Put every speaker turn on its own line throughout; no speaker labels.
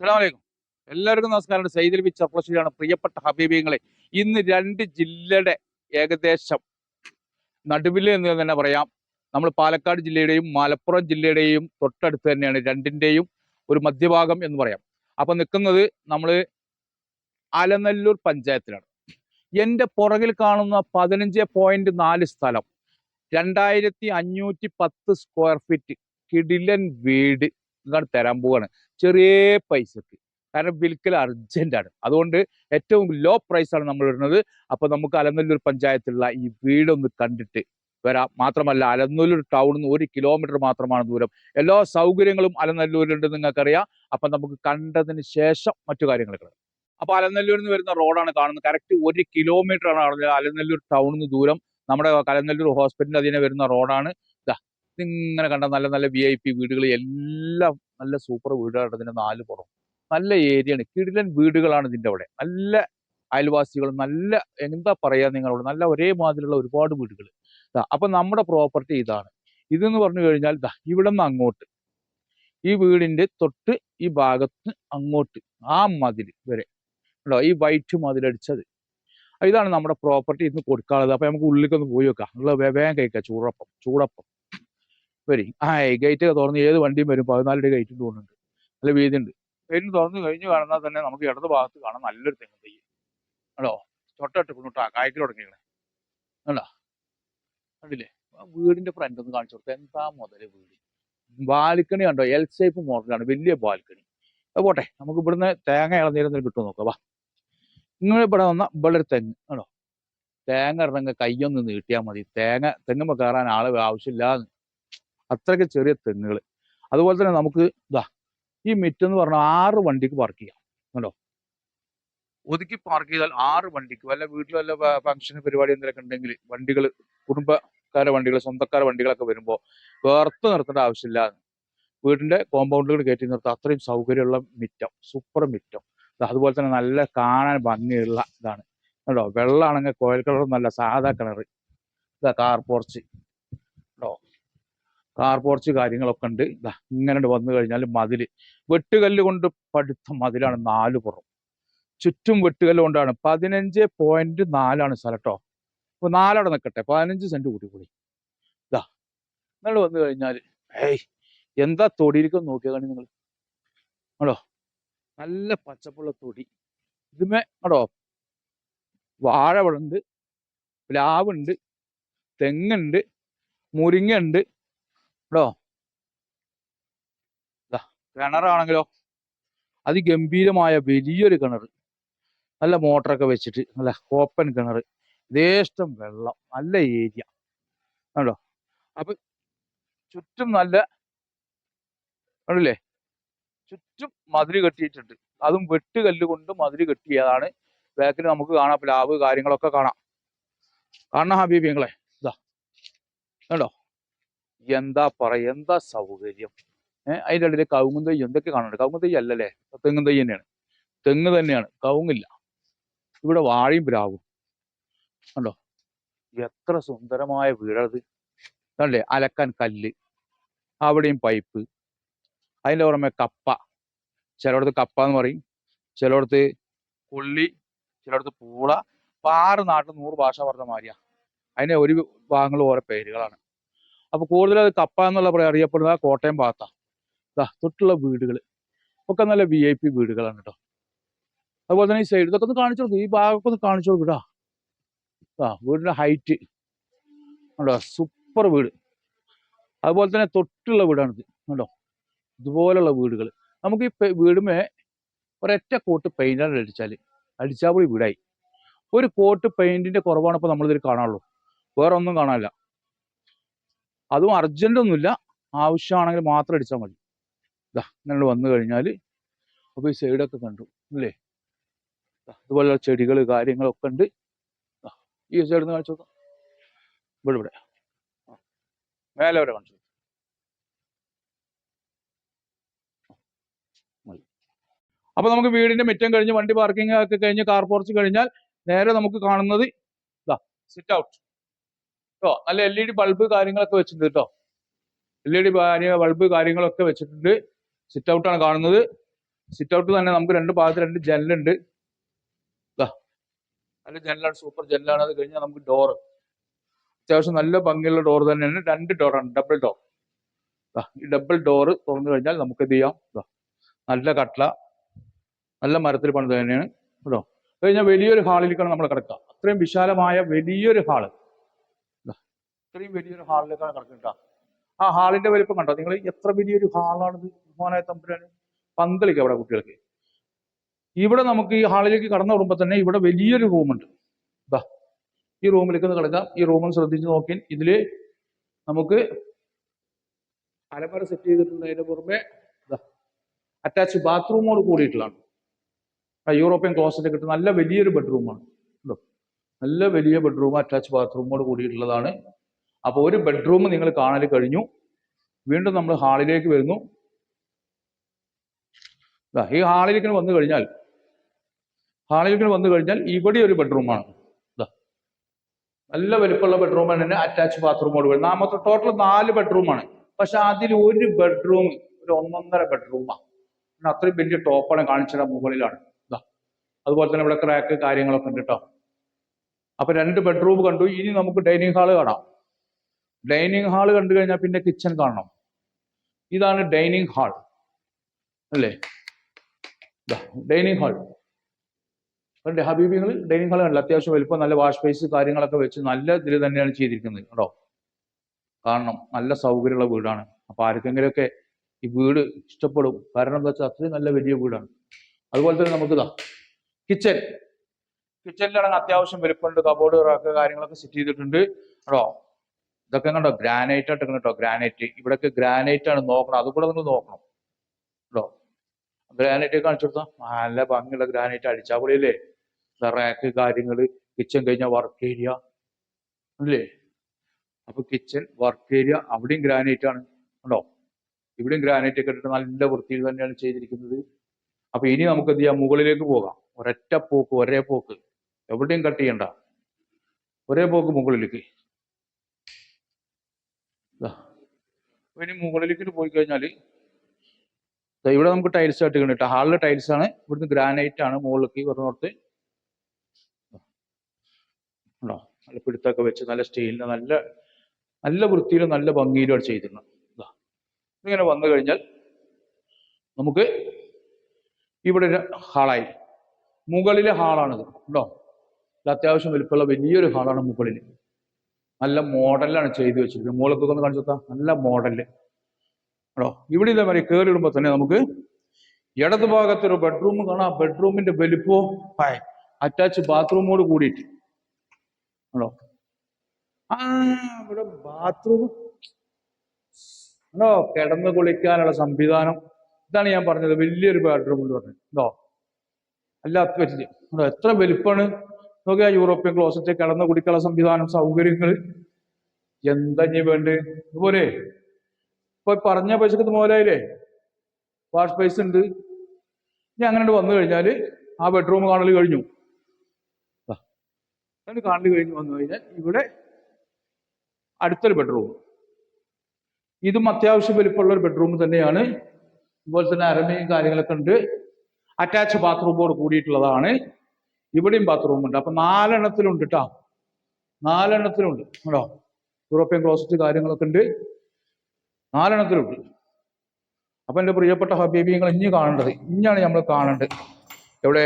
അസ്സലാമലൈക്കും. എല്ലാവർക്കും നമസ്കാരം. സൈദിൽ ബി ചർപ്പശ്ശേരിയാണ് പ്രിയപ്പെട്ട ഹബീബിങ്ങളെ ഇന്ന് രണ്ട് ജില്ലയുടെ ഏകദേശം നടുവിൽ എന്ന് തന്നെ പറയാം. നമ്മൾ പാലക്കാട് ജില്ലയുടെയും മലപ്പുറം ജില്ലയുടെയും തൊട്ടടുത്ത് തന്നെയാണ് രണ്ടിന്റെയും ഒരു മധ്യഭാഗം എന്ന് പറയാം. അപ്പം നിൽക്കുന്നത് നമ്മൾ അലനല്ലൂർ പഞ്ചായത്തിലാണ്. എന്റെ പുറകിൽ കാണുന്ന പതിനഞ്ച് പോയിന്റ് നാല് സ്ഥലം. രണ്ടായിരത്തി അഞ്ഞൂറ്റി പത്ത് സ്ക്വയർ ഫീറ്റ് കിടിലൻ വീട്. ഇങ്ങോട്ട് തരാൻ പോവാണ്. ചെറിയ പൈസക്ക്. കാരണം വിൽക്കൽ അർജന്റ് ആണ് അതുകൊണ്ട് ഏറ്റവും ലോ പ്രൈസ് ആണ് നമ്മൾ ഇടുന്നത്. അപ്പോൾ നമുക്ക് അലനല്ലൂർ പഞ്ചായത്തിലുള്ള ഈ വീടൊന്ന് കണ്ടിട്ട് വരാം. മാത്രമല്ല അലനല്ലൂർ ടൗണിൽ നിന്ന് ഒരു കിലോമീറ്റർ മാത്രമാണ് ദൂരം. എല്ലാ സൗകര്യങ്ങളും അലനല്ലൂരിലുണ്ട് നിങ്ങൾക്കറിയാം. അപ്പൊ നമുക്ക് കണ്ടതിന് ശേഷം മറ്റു കാര്യങ്ങൾ അപ്പോൾ അപ്പൊ അലനല്ലൂരിൽ നിന്ന് വരുന്ന റോഡാണ് കാണുന്നത്. കറക്റ്റ് ഒരു കിലോമീറ്റർ ആണ് അലനല്ലൂർ ടൗണിൽ നിന്ന് ദൂരം. നമ്മുടെ കലനല്ലൂർ ഹോസ്പിറ്റലിൽ അതിനെ വരുന്ന റോഡാണ് ഇങ്ങനെ കണ്ട നല്ല നല്ല വി ഐ പി വീടുകൾ എല്ലാം നല്ല സൂപ്പർ വീടുകളാണ് ഇതിന്റെ നാല് പുറം. നല്ല ഏരിയയാണ് കിടിലൻ വീടുകളാണ് ഇതിന്റെ അവിടെ. നല്ല അയൽവാസികളും നല്ല എന്താ പറയുക നിങ്ങളോട് നല്ല ഒരേ മാതിരിയുള്ള ഒരുപാട് വീടുകൾ അപ്പൊ നമ്മുടെ പ്രോപ്പർട്ടി ഇതാണ്. ഇതെന്ന് പറഞ്ഞു കഴിഞ്ഞാൽ ദാ ഇവിടെ നിന്ന് അങ്ങോട്ട്. ഈ വീടിന്റെ തൊട്ട് ഈ ഭാഗത്ത് അങ്ങോട്ട്. ആ മതിൽ വരെ. ഉണ്ടോ ഈ വൈറ്റ് മതിലടിച്ചത് ഇതാണ് നമ്മുടെ പ്രോപ്പർട്ടി ഇന്ന് കൊടുക്കാനുള്ളത്. അപ്പൊ നമുക്ക് ഉള്ളിലേക്ക് ഒന്ന് പോയി വെക്കാം. ഉള്ള വേഗം കഴിക്കാം. ചൂടപ്പം ചൂടപ്പം. വരി. ആ ഗേറ്റ് തുറന്ന് ഏത് വണ്ടിയും വരും. പതിനാലിന്റെ ഗേറ്റ് തോന്നുന്നുണ്ട് നല്ല വീതി ഉണ്ട് ഗേറ്റ് തുറന്ന് കഴിഞ്ഞ് കാണുന്നാൽ തന്നെ നമുക്ക് ഇടത് ഭാഗത്ത് കാണാൻ നല്ലൊരു തെങ്ങ് തൈ ആണോ തൊട്ടിട്ട് പിന്നോട്ടാ കായ്ക്കൽ തുടങ്ങിയത് കണ്ടോ? കണ്ടില്ലേ? വീടിന്റെ ഫ്രണ്ട് ഒന്ന് കാണിച്ചു കൊടുത്തു. എന്താ മുതൽ വീട്? ബാൽക്കണി കണ്ടോ? എൽ ഷേപ്പ് മോഡലാണ്. വലിയ ബാൽക്കണി. അത് പോട്ടെ. നമുക്ക് ഇവിടുന്ന് തേങ്ങ ഇളനീരം കിട്ടുമോ നോക്കാം. വാ. നിങ്ങൾ ഇവിടെ വന്ന ഇവിടെ ഒരു തെങ്ങ്. ആണോ തേങ്ങ ഇറങ്ങ കയ്യൊന്ന് നീട്ടിയാൽ മതി. തേങ്ങ തെങ്ങുമ്പോൾ കയറാൻ ആൾ ആവശ്യമില്ല അത്രയ്ക്ക് ചെറിയ തെങ്ങുകൾ. അതുപോലെ തന്നെ നമുക്ക് ഇതാ ഈ മിറ്റ് എന്ന് പറഞ്ഞാൽ ആറ് വണ്ടിക്ക് പാർക്ക് ചെയ്യാം. കണ്ടോ? ഒതുക്കി പാർക്ക് ചെയ്താൽ ആറ് വണ്ടിക്ക് വല്ല വീട്ടിൽ വല്ല ഫംഗ്ഷൻ പരിപാടി എന്തെങ്കിലും ഉണ്ടെങ്കിൽ വണ്ടികൾ കുടുംബക്കാരെ വണ്ടികൾ സ്വന്തക്കാരെ വണ്ടികളൊക്കെ വരുമ്പോൾ വേർത്ത് നിർത്തേണ്ട ആവശ്യമില്ല. വീടിന്റെ കോമ്പൗണ്ടുകൾ കയറ്റി നിർത്താം. അത്രയും സൗകര്യമുള്ള മിറ്റം സൂപ്പർ മിറ്റം. അതുപോലെ തന്നെ നല്ല കാണാൻ ഭംഗിയുള്ള ഇതാണ്. കേട്ടോ വെള്ളമാണെങ്കിൽ കോയൽ കളർ നല്ല സാധാ കിണർ ഇതാ കാർ പോർച്ച് കാർ പോർച്ച് കാര്യങ്ങളൊക്കെ ഉണ്ട്. ഇതാ ഇങ്ങനെ വന്നു കഴിഞ്ഞാൽ മതിൽ വെട്ടുകല്ല് കൊണ്ട് പടുത്ത മതിലാണ് നാല് പുറം. ചുറ്റും വെട്ടുകല്ല് കൊണ്ടാണ്. പതിനഞ്ച് പോയിന്റ് നാലാണ് സ്ഥലം കേട്ടോ അപ്പൊ നാലവിടെ നിൽക്കട്ടെ പതിനഞ്ച് സെന്റ് കൂടി കൂടി. ഇതാ നിങ്ങൾ വന്നു കഴിഞ്ഞാൽ ഏയ് എന്താ തൊടിയിരിക്കും നോക്കിയാൽ നിങ്ങൾ ആണോ നല്ല പച്ചപ്പുള്ള തൊടി. ഇതുമേ ആണോ വാഴ ഉണ്ട് പ്ലാവുണ്ട് തെങ്ങുണ്ട് മുരിങ്ങ ഉണ്ട് കേട്ടോ കിണറാണെങ്കിലോ? അതിഗംഭീരമായ വലിയൊരു കിണർ നല്ല മോട്ടറൊക്കെ വെച്ചിട്ട് നല്ല ഓപ്പൺ കിണർ യഥേഷ്ടം വെള്ളം. നല്ല ഏരിയ കണ്ടോ? അപ്പൊ ചുറ്റും നല്ല കണ്ടില്ലേ? ചുറ്റും മതിൽ കെട്ടിയിട്ടുണ്ട്. അതും വെട്ടുകല്ല് കൊണ്ട് മതിൽ കെട്ടിയതാണ്. ബാക്കിൽ നമുക്ക് കാണാം. പ്ലാവ് കാര്യങ്ങളൊക്കെ കാണാം. കാണണം ഹബീബി നിങ്ങളെ. ഇതാ കണ്ടോ? എന്താ പറ എന്താ സൗകര്യം? ഏഹ് അതിന്റെ ഇടയിൽ കവുങ്ങും തൈ എന്തൊക്കെ കാണുന്നുണ്ട്? കവുങ്ങും തൈ അല്ലല്ലേ? തെങ്ങും തൈ തന്നെയാണ്. തെങ്ങ് തന്നെയാണ്. കവുങ്ങില്ല. ഇവിടെ വാഴയും പ്രാവും കണ്ടോ? എത്ര സുന്ദരമായ വീടത്. കണ്ടല്ലേ അലക്കാൻ കല്ല്. അവിടെയും പൈപ്പ്. അതിന്റെ പുറമെ കപ്പ. ചിലയിടത്ത് കപ്പ എന്ന് പറയും. ചിലയിടത്ത് കൊള്ളി. ചിലയിടത്ത് പൂള. ആറ് നാട്ടിൽ നൂറ് ഭാഷ പറഞ്ഞ മാതിരിയാണ് അതിന് ഒരു ഭാഗങ്ങൾ ഓരോ പേരുകളാണ്. അപ്പൊ കൂടുതൽ അത് കപ്പ എന്നുള്ള അറിയപ്പെടുന്നത് ആ കോട്ടയം ഭാഗത്താണ് ഇതാ തൊട്ടുള്ള വീടുകൾ ഒക്കെ നല്ല വി ഐ പി വീടുകളാണ് കേട്ടോ. അതുപോലെ തന്നെ ഈ സൈഡ് ഇതൊക്കെ ഒന്ന് കാണിച്ചു കൊടുക്കും. ഈ ഭാഗമൊക്കെ ഒന്ന് കാണിച്ചു കൊടുക്കട്ടാ ആ വീടിന്റെ ഹൈറ്റ് കണ്ടോ? സൂപ്പർ വീട്. അതുപോലെ തന്നെ തൊട്ടുള്ള വീടാണിത്. കണ്ടോ? ഇതുപോലുള്ള വീടുകൾ നമുക്ക് ഈ വീടുമേ ഒരൊറ്റ കോട്ട് പെയിന്റാണ് അടിച്ചാൽ അടിച്ചാൽ പോയി വീടായി. ഒരു കോട്ട് പെയിന്റിന്റെ കുറവാണ് ഇപ്പൊ നമ്മളിതിൽ കാണാനുള്ളൂ വേറെ ഒന്നും കാണാനില്ല. അതും അർജന്റ് ഒന്നുമില്ല. ആവശ്യമാണെങ്കിൽ മാത്രം അടിച്ചാൽ മതി. ഇതാ ഇങ്ങനെ വന്നു കഴിഞ്ഞാൽ അപ്പൊ ഈ സൈഡൊക്കെ കണ്ടു അല്ലേ? ഇതുപോലുള്ള ചെടികൾ കാര്യങ്ങളൊക്കെ ഉണ്ട്. ഈ സൈഡിൽ നിന്ന് കാണിച്ചു ഇവിടെ ഇവിടെ. മേലെ വരെ കാണിച്ചു അപ്പോൾ നമുക്ക് വീടിന്റെ മുറ്റം കഴിഞ്ഞ് വണ്ടി പാർക്കിംഗ് ഒക്കെ കഴിഞ്ഞ് കാർ പോർച്ച് കഴിഞ്ഞാൽ നേരെ നമുക്ക് കാണുന്നത് ഇതാ സിറ്റ് ഔട്ട് കേട്ടോ നല്ല എൽ ഇ ഡി ബൾബ് കാര്യങ്ങളൊക്കെ വെച്ചിട്ടുണ്ട് കേട്ടോ എൽ ഇ ഡി ബൾബ് കാര്യങ്ങളൊക്കെ വെച്ചിട്ടുണ്ട്. സിറ്റ് ഔട്ടാണ് കാണുന്നത്. സിറ്റ് ഔട്ട് തന്നെ നമുക്ക് രണ്ട് ഭാഗത്ത് രണ്ട് ജനലുണ്ട് നല്ല ജനലാണ് സൂപ്പർ ജനലാണ് അത് കഴിഞ്ഞാൽ നമുക്ക് ഡോറ് അത്യാവശ്യം നല്ല ഭംഗിയുള്ള ഡോർ തന്നെയാണ്. രണ്ട് ഡോറാണ് ഡബിൾ ഡോർ ഈ ഡബിൾ ഡോറ് തുറന്നു കഴിഞ്ഞാൽ നമുക്ക് എന്ത് ചെയ്യാം? നല്ല കട്ട്ല നല്ല മരത്തിൽ പണിത് തന്നെയാണ്. കേട്ടോ കഴിഞ്ഞാൽ വലിയൊരു ഹാളിലേക്കാണ് നമ്മൾ കിടക്കുക അത്രയും വിശാലമായ വലിയൊരു ഹാൾ ഇത്രയും വലിയൊരു ഹാളിലേക്കാണ് കിടക്കുന്നത് ആ ഹാളിന്റെ വലിപ്പം കണ്ടോ? നിങ്ങൾ എത്ര വലിയൊരു ഹാളാണിത്? ബഹുമാനായ തമ്പുരാന് പന്തളിക്ക് അവിടെ കുട്ടികൾക്ക്. ഇവിടെ നമുക്ക് ഈ ഹാളിലേക്ക് കടന്നു വരുമ്പോൾ തന്നെ ഇവിടെ വലിയൊരു റൂമുണ്ട്. ദാ ഈ റൂമിലേക്ക് ഒന്ന് കിടക്കാം. ഈ റൂമൊന്ന് ശ്രദ്ധിച്ച് നോക്കി ഇതിൽ നമുക്ക് അലമാര സെറ്റ് ചെയ്തിട്ടുള്ളതിന് പുറമെ അറ്റാച്ച് ബാത്റൂമോട് കൂടിയിട്ടുള്ളതാണ്. യൂറോപ്യൻ ക്ലോസറ്റ് കിട്ടുന്ന നല്ല വലിയൊരു ബെഡ്റൂമാണ്. കേട്ടോ നല്ല വലിയ ബെഡ്റൂം അറ്റാച്ച് ബാത്റൂമോട് കൂടിയിട്ടുള്ളതാണ്. അപ്പോൾ ഒരു ബെഡ്റൂം നിങ്ങൾ കാണൽ കഴിഞ്ഞു. വീണ്ടും നമ്മൾ ഹാളിലേക്ക് വരുന്നു. ഈ ഹാളിലേക്ക് വന്നു കഴിഞ്ഞാൽ ഹാളിലേക്ക് വന്നു കഴിഞ്ഞാൽ ഇവിടെ ഒരു ബെഡ്റൂമാണ് നല്ല വലിപ്പമുള്ള ബെഡ്റൂമാണ് തന്നെ അറ്റാച്ച് ബാത്റൂമോട് വരും നാമത്തെ ടോട്ടൽ നാല് ബെഡ്റൂമാണ് പക്ഷെ അതിൽ ഒരു ബെഡ്റൂം ഒരു ഒന്നൊന്നര ബെഡ്റൂമാണ് അത്രയും വലിയ ടോപ്പാണ് കാണിച്ചത് മുകളിലാണ്. അതുപോലെ തന്നെ ഇവിടെ ക്രാക്ക് കാര്യങ്ങളൊക്കെ ഉണ്ട് കേട്ടോ അപ്പൊ രണ്ട് ബെഡ്റൂം കണ്ടു. ഇനി നമുക്ക് ഡൈനിങ് ഹാൾ കാണാം. ഡൈനിങ് ഹാൾ കണ്ടു കഴിഞ്ഞാൽ പിന്നെ കിച്ചൺ കാണണം. ഇതാണ് ഡൈനിങ് ഹാൾ. അല്ലേ? Dining hall. കണ്ടേ ഹബീബിങ്ങൾ ഡൈനിങ് ഹാൾ കണ്ടില്ല അത്യാവശ്യം വലിപ്പം നല്ല വാഷ് സ്പേസ് കാര്യങ്ങളൊക്കെ വെച്ച് നല്ല ഇതിൽ തന്നെയാണ് ചെയ്തിരിക്കുന്നത്. കേട്ടോ കാരണം നല്ല സൗകര്യമുള്ള വീടാണ്. അപ്പൊ ആർക്കെങ്കിലുമൊക്കെ ഈ വീട് ഇഷ്ടപ്പെടും. കാരണം എന്താ വെച്ചാൽ അത്രയും നല്ല വലിയ വീടാണ്. അതുപോലെ തന്നെ നമുക്ക് ഇതാ കിച്ചൺ. കിച്ചണിലാണെങ്കിൽ അത്യാവശ്യം വലിപ്പമുണ്ട്. കബോർഡ് കാര്യങ്ങളൊക്കെ സെറ്റ് ചെയ്തിട്ടുണ്ട്. കേട്ടോ ഇതൊക്കെ കണ്ടോ? ഗ്രാനൈറ്റ് ആയിട്ട് കേട്ടോ. ഗ്രാനൈറ്റ് ഇവിടെയൊക്കെ ഗ്രാനൈറ്റ് ആണ് നോക്കണം. അതുകൂടെ നിങ്ങൾ നോക്കണം. കേട്ടോ? ഗ്രാനൈറ്റ് കാണിച്ചു കൊടുത്താൽ നല്ല ഭംഗിയുള്ള ഗ്രാനൈറ്റ് അടിച്ചാൽ പൊളിയല്ലേ? റാക്ക് കാര്യങ്ങൾ കിച്ചൺ കഴിഞ്ഞാൽ വർക്ക് ഏരിയ അല്ലേ? അപ്പൊ കിച്ചൺ വർക്ക് ഏരിയ അവിടെയും ഗ്രാനൈറ്റ് ആണ്. കണ്ടോ? ഇവിടെയും ഗ്രാനൈറ്റ് ഒക്കെ ഇട്ടിട്ട് നല്ല വൃത്തിയിൽ തന്നെയാണ് ചെയ്തിരിക്കുന്നത്. അപ്പൊ ഇനി നമുക്ക് എന്ത് ചെയ്യാം? മുകളിലേക്ക് പോകാം. ഒരൊറ്റ പോക്ക് ഒരേ പോക്ക്. എവിടെയും കട്ട് ചെയ്യണ്ട. ഒരേ പോക്ക് മുകളിലേക്ക്. ഇനി മുകളിലേക്ക് പോയി കഴിഞ്ഞാൽ ദാ ഇവിടെ നമുക്ക് ടൈൽസ് ആയിട്ട് കേട്ടോ ഹാളിലെ ടൈൽസ് ആണ് ഇവിടുന്ന് ഗ്രാനൈറ്റ് ആണ് മുകളിലേക്ക് പറഞ്ഞോടത്ത് ഉണ്ടോ? നല്ല പിടുത്തൊക്കെ വെച്ച് നല്ല സ്റ്റീലിന് നല്ല നല്ല വൃത്തിയിലും നല്ല ഭംഗിയിലും ചെയ്തിരുന്നത്. ഇതാ. ഇങ്ങനെ വന്നു കഴിഞ്ഞാൽ നമുക്ക് ഇവിടെ ഒരു ഹാളായി. മുകളിലെ ഹാളാണിത്. ഉണ്ടോ? അത്യാവശ്യം വലിപ്പമുള്ള വലിയൊരു ഹാളാണ് മുകളിൽ നല്ല മോഡലാണ് ചെയ്തു വെച്ചിരിക്കുന്നത്. മുകളൊക്കെ ഒന്ന് കാണിച്ചു തന്ന നല്ല മോഡൽ. ആണോ ഇവിടെ ഇതേമാതിരി കയറി ഇടുമ്പോൾ തന്നെ നമുക്ക് ഇടത് ഭാഗത്ത് ഒരു ബെഡ്റൂം കാണാം ബെഡ്റൂമിന്റെ വലിപ്പവും അറ്റാച്ച് ബാത്റൂമോട് കൂടിയിട്ട്. ആണോ ആ ഇവിടെ ബാത്റൂം ആണോ കിടന്ന് കുളിക്കാനുള്ള സംവിധാനം. ഇതാണ് ഞാൻ പറഞ്ഞത്. വലിയൊരു ബെഡ്റൂം എന്ന് പറഞ്ഞത്. ഉണ്ടോ അല്ലാത്ത പറ്റില്ല. എത്ര വലിപ്പമാണ് നോക്കിയാ യൂറോപ്യൻ ക്ലോസറ്റ് കടന്ന കുടിക്കള സംവിധാനം സൗകര്യങ്ങൾ എന്താ വേണ്ട? ഇതുപോലെ. ഇപ്പൊ പറഞ്ഞ പൈസക്ക് മോലായില്ലേ വാഷ് പൈസ ഉണ്ട്. ഇനി അങ്ങനെ വന്നു കഴിഞ്ഞാൽ ആ ബെഡ്റൂം കാണൽ കഴിഞ്ഞു. കാണൽ കഴിഞ്ഞു വന്നു കഴിഞ്ഞാൽ ഇവിടെ അടുത്തൊരു ബെഡ്റൂം ഇതും അത്യാവശ്യം വലിപ്പമുള്ള ഒരു ബെഡ്റൂം തന്നെയാണ്. അതുപോലെ തന്നെ അരമയും കാര്യങ്ങളൊക്കെ ഉണ്ട്. അറ്റാച്ച് ബാത്റൂമോട് കൂടിയിട്ടുള്ളതാണ്. ഇവിടെയും ബാത്റൂം ഉണ്ട്. അപ്പൊ നാലെണ്ണത്തിലുണ്ട് കേട്ടോ നാലെണ്ണത്തിലുണ്ട്. കേട്ടോ യൂറോപ്യൻ ക്ലോസറ്റ് കാര്യങ്ങളൊക്കെ ഉണ്ട്. നാലെണ്ണത്തിലുണ്ട്. അപ്പൊ എന്റെ പ്രിയപ്പെട്ട ഹബീബി നിങ്ങൾ ഇനി കാണേണ്ടത്. ഇഞ്ഞാണ് നമ്മൾ കാണേണ്ടത്. എവിടെ?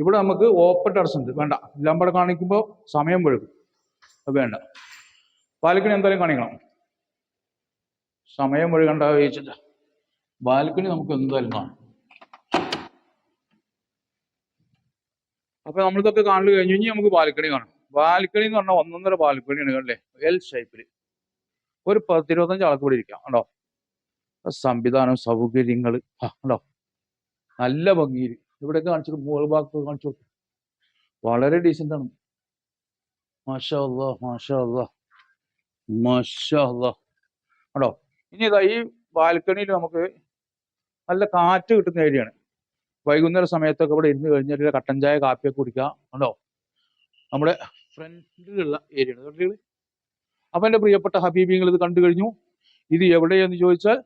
ഇവിടെ നമുക്ക് ഓപ്പൺ ടെറസ് ഉണ്ട്. വേണ്ട. എല്ലാം കൂടെ കാണിക്കുമ്പോൾ സമയം വഴുകും അത് വേണ്ട. ബാൽക്കണി എന്തായാലും കാണിക്കണം. സമയം വഴുകണ്ട ചോദിച്ചില്ല ബാൽക്കണി നമുക്ക് എന്തായാലും കാണാം. അപ്പൊ നമ്മളിതൊക്കെ കാണൽ കഴിഞ്ഞു. ഇനി നമുക്ക് ബാൽക്കണി കാണാം ബാൽക്കണി എന്ന് പറഞ്ഞാൽ ഒന്നൊന്നര ബാൽക്കണിയാണ് കണ്ടേ എൽ ഷേപ്പിൽ ഒരു പത്തിരുപത്തഞ്ച് ആൾക്ക് കൂടി ഇരിക്കാം. കണ്ടോ? സംവിധാനം സൗകര്യങ്ങൾ. കണ്ടോ? നല്ല ഭംഗിയിൽ ഇവിടെയൊക്കെ കാണിച്ചിട്ട് മുകൾ ഭാഗത്ത് കാണിച്ചു വളരെ ഡീസന്റ് ആണ്. മാഷാ മാഷാ മാഷാ കണ്ടോ? ഇനി ഇതാ ഈ ബാൽക്കണിയിൽ നമുക്ക് നല്ല കാറ്റ് കിട്ടുന്ന ഏരിയയാണ് വൈകുന്നേര സമയത്തൊക്കെ ഇവിടെ ഇരുന്ന് കഴിഞ്ഞിട്ട് കട്ടൻ ചായ കാപ്പിയൊക്കെ കുടിക്കാം ഉണ്ടോ നമ്മുടെ ഫ്രണ്ടിലുള്ള ഏരിയയാണ് കണ്ടില്ലേ അപ്പൊ എന്റെ പ്രിയപ്പെട്ട ഹബീബിങ്ങൾ ഇത് കണ്ടു കഴിഞ്ഞു. ഇത് എവിടെയെന്ന് ചോദിച്ചാൽ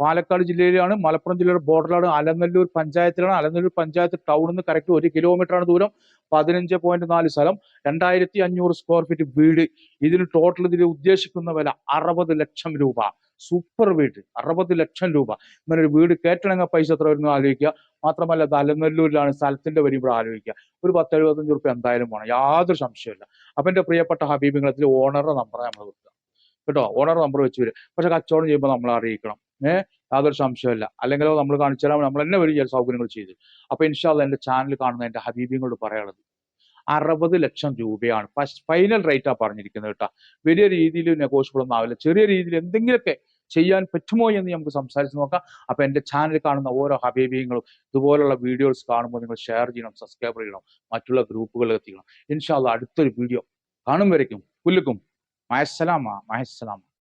പാലക്കാട് ജില്ലയിലാണ് മലപ്പുറം ജില്ലയുടെ ബോർഡറിലാണ് അലനല്ലൂർ പഞ്ചായത്തിലാണ്. അലനല്ലൂർ പഞ്ചായത്ത് ടൗണിൽ നിന്ന് കറക്റ്റ് ഒരു കിലോമീറ്റർ ആണ് ദൂരം. പതിനഞ്ച് പോയിന്റ് നാല് സ്ഥലം രണ്ടായിരത്തി അഞ്ഞൂറ് സ്ക്വയർ ഫീറ്റ് വീട്. ഇതിന് ടോട്ടൽ ഇതിൽ ഉദ്ദേശിക്കുന്ന വില അറുപത് ലക്ഷം രൂപ. സൂപ്പർ വീട് അറുപത് ലക്ഷം രൂപ. ഇങ്ങനെ ഒരു വീട് കയറ്റണമെങ്കിൽ പൈസ എത്ര വരുന്നു ആലോചിക്കുക. മാത്രമല്ല തലനെല്ലൂരിലാണ് സ്ഥലത്തിന്റെ വരി ഇവിടെ ആലോചിക്കുക. ഒരു പത്ത് എഴുപത്തഞ്ച് റുപ്യ എന്തായാലും വേണം യാതൊരു സംശയമില്ല അപ്പൊ എന്റെ പ്രിയപ്പെട്ട ഹബീബിങ്ങളത്തിൽ ഓണറുടെ നമ്പർ നമ്മൾ വെക്കുക കേട്ടോ? ഓണർ നമ്പർ വെച്ച് വരും. പക്ഷെ കച്ചവടം ചെയ്യുമ്പോൾ നമ്മൾ അറിയിക്കണം. ഏഹ് യാതൊരു സംശയമില്ല അല്ലെങ്കിൽ നമ്മൾ കാണിച്ചു തരാം. നമ്മൾ തന്നെ വരും സൗകര്യങ്ങൾ ചെയ്ത്. അപ്പൊ ഇൻഷാല്ല എന്റെ ചാനൽ കാണുന്ന എന്റെ ഹബീബിങ്ങളോട് പറയാനുള്ളത്. അറുപത് ലക്ഷം രൂപയാണ്. ഫൈനൽ റേറ്റാണ് പറഞ്ഞിരിക്കുന്നത് കേട്ടോ. വലിയ രീതിയിൽ നെഗോഷ്യബിൾ ഒന്നും ആവില്ല. ചെറിയ രീതിയിൽ എന്തെങ്കിലുമൊക്കെ ചെയ്യാൻ പറ്റുമോ എന്ന് നമുക്ക് സംസാരിച്ച് നോക്കാം. അപ്പൊ എന്റെ ചാനൽ കാണുന്ന ഓരോ ഹബീബിയങ്ങളും ഇതുപോലുള്ള വീഡിയോസ് കാണുമ്പോൾ നിങ്ങൾ ഷെയർ ചെയ്യണം സബ്സ്ക്രൈബ് ചെയ്യണം മറ്റുള്ള ഗ്രൂപ്പുകളിൽ എത്തിക്കണം. ഇൻഷാല്ല അടുത്തൊരു വീഡിയോ കാണും വരയ്ക്കും. പുല്ലുക്കും. മഹസ്സലാമ മഹസ്സലാമ